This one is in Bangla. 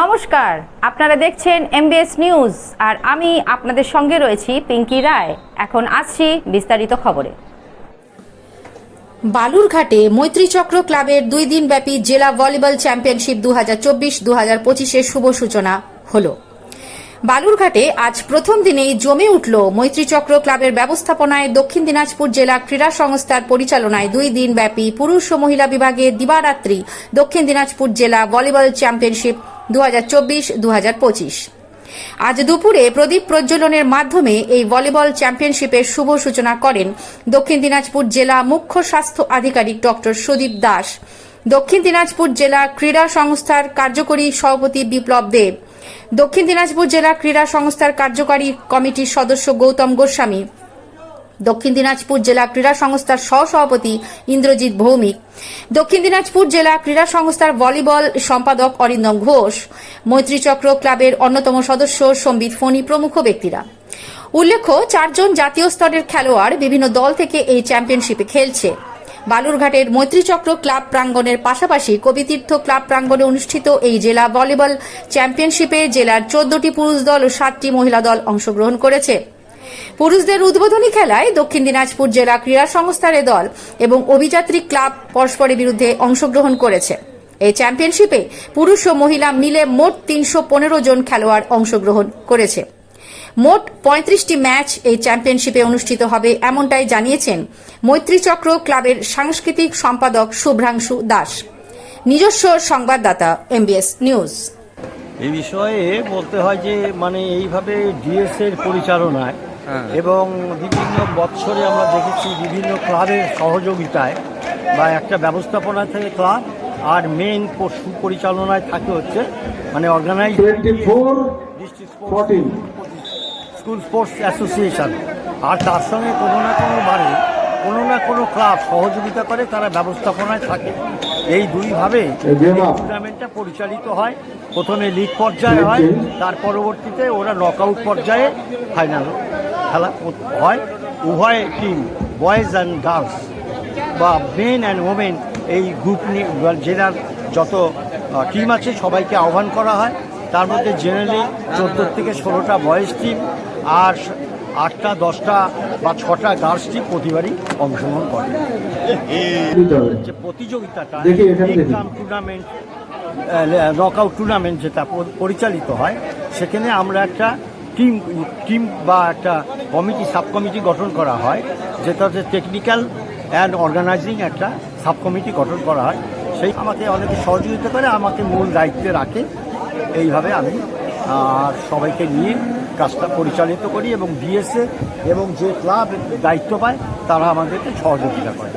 নমস্কার, আপনারা দেখছেন এমবিএস নিউজ আর আমি আপনাদের সঙ্গে রয়েছি পিঙ্কি রায়। এখন আসছি বিস্তারিত খবরে। বালুরঘাটে মৈত্রীচক্র ক্লাবের দুই দিনব্যাপী জেলা ভলিবল চ্যাম্পিয়নশিপ দু হাজার চব্বিশ দু হাজার পঁচিশের শুভ সূচনা হল। বালুরঘাটে আজ প্রথম দিনেই জমে উঠল মৈত্রীচক্র ক্লাবের ব্যবস্থাপনায় দক্ষিণ দিনাজপুর জেলা ক্রীড়া সংস্থার পরিচালনায় দুই দিনব্যাপী পুরুষ ও মহিলা বিভাগে দিবারাত্রি দক্ষিণ দিনাজপুর জেলা ভলিবল চ্যাম্পিয়নশিপ দু হাজার চব্বিশ পঁচিশ। আজ দুপুরে প্রদীপ প্রজ্বলনের মাধ্যমে এই ভলিবল চ্যাম্পিয়নশিপের শুভ সূচনা করেন দক্ষিণ দিনাজপুর জেলা মুখ্য স্বাস্থ্য আধিকারিক ডক্টর সুদীপ দাস। দক্ষিণ দিনাজপুর জেলা ক্রীড়া সংস্থার কার্যকরী সভাপতি বিপ্লব দেব দক্ষিণ দিনাজপুর জেলা ক্রীড়া সংস্থার কার্যকারী কমিটির সদস্য গৌতম গোস্বামী। দক্ষিণ দিনাজপুর জেলা ক্রীড়া সংস্থার সহসভাপতি ইন্দ্রজিৎ ভৌমিক। দক্ষিণ দিনাজপুর জেলা ক্রীড়া সংস্থার ভলিবল সম্পাদক অরিন্দম ঘোষ। মৈত্রীচক্র ক্লাবের অন্যতম সদস্য সম্বিত ফণি প্রমুখ ব্যক্তিরা। উল্লেখ্য, চারজন জাতীয় স্তরের খেলোয়াড় বিভিন্ন দল থেকে এই চ্যাম্পিয়নশিপে খেলছে। বালুরঘাটের মৈত্রীচক্র ক্লাব প্রাঙ্গণের পাশাপাশি কবিতীর্থ ক্লাব প্রাঙ্গণে অনুষ্ঠিত এই জেলা ভলিবল চ্যাম্পিয়নশিপে জেলার চোদ্দটি পুরুষ দল ও সাতটি মহিলা দল অংশগ্রহণ করেছে। পুরুষদের উদ্বোধনী খেলায় দক্ষিণ দিনাজপুর জেলা ক্রীড়া সংস্থার দল এবং অভিযাত্রী ক্লাব পরস্পরের বিরুদ্ধে অংশগ্রহণ করেছে। এই চ্যাম্পিয়নশিপে পুরুষ ও মহিলা মিলে মোট তিনশো পনেরো জন খেলোয়াড় অংশগ্রহণ করেছে। মোট পঁয়ত্রিশটি ম্যাচ এই চ্যাম্পিয়নশিপে অনুষ্ঠিত হবে এমনটাই জানিয়েছেন মৈত্রীচক্র ক্লাবের সাংস্কৃতিক সম্পাদক শুভ্রাংশু দাস। নিজস্ব সংবাদদাতা এমবিএস নিউজ এই বিষয়ে বলতে হয় যে মানে এইভাবে ডিএস এর পরিচালনায় এবং বিভিন্ন বৎসরে আমরা দেখেছি বিভিন্ন ক্লাবের সহযোগিতায় বা একটা ব্যবস্থাপনা থেকে ক্লাব আর মেইন সুপরিচালনায় থাকে হচ্ছে মানে অর্গানাইজ 24, 14. স্কুল স্পোর্টস অ্যাসোসিয়েশন আর তার সঙ্গে কোনো না কোনো বারে কোনো না কোনো ক্লাব সহযোগিতা করে তারা ব্যবস্থাপনায় থাকে। এই দুইভাবে টুর্নামেন্টটা পরিচালিত হয়। প্রথমে লিগ পর্যায়ে হয় তার পরবর্তীতে ওরা নকআউট পর্যায়ে ফাইনাল খেলা হয় উভয় টিম বয়েজ অ্যান্ড গার্লস বা মেন অ্যান্ড ওমেন এই গ্রুপ নিয়ে জেলার যত টিম আছে সবাইকে আহ্বান করা হয় তার মধ্যে জেনারেলি চোদ্দ থেকে ষোলোটা বয়েজ টিম আর আটটা দশটা বা ছটা গার্লস টিম প্রতিবারই অংশগ্রহণ করে যে প্রতিযোগিতাটা দেখি, এখানে দেখি। টুর্নামেন্ট টুর্নামেন্ট যেটা পরিচালিত হয় সেখানে আমরা একটা টিম টিম বা একটা কমিটি সাব কমিটি গঠন করা হয়। যেটা হচ্ছে টেকনিক্যাল অ্যান্ড অর্গানাইজিং একটা সাব কমিটি গঠন করা হয়। সেই আমাকে অনেকে সহযোগিতা করে, আমাকে মূল দায়িত্বে রাখে। এইভাবে আমি সবাইকে নিয়ে কাজটা পরিচালিত করি এবং ডিএসএ এবং যে ক্লাব দায়িত্ব পায়, তারা আমাদেরকে সহযোগিতা করে।